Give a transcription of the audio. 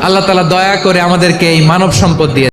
আল্লাহ তালা দয়া করে আমাদেরকে এই মানব সম্পদ দিয়ে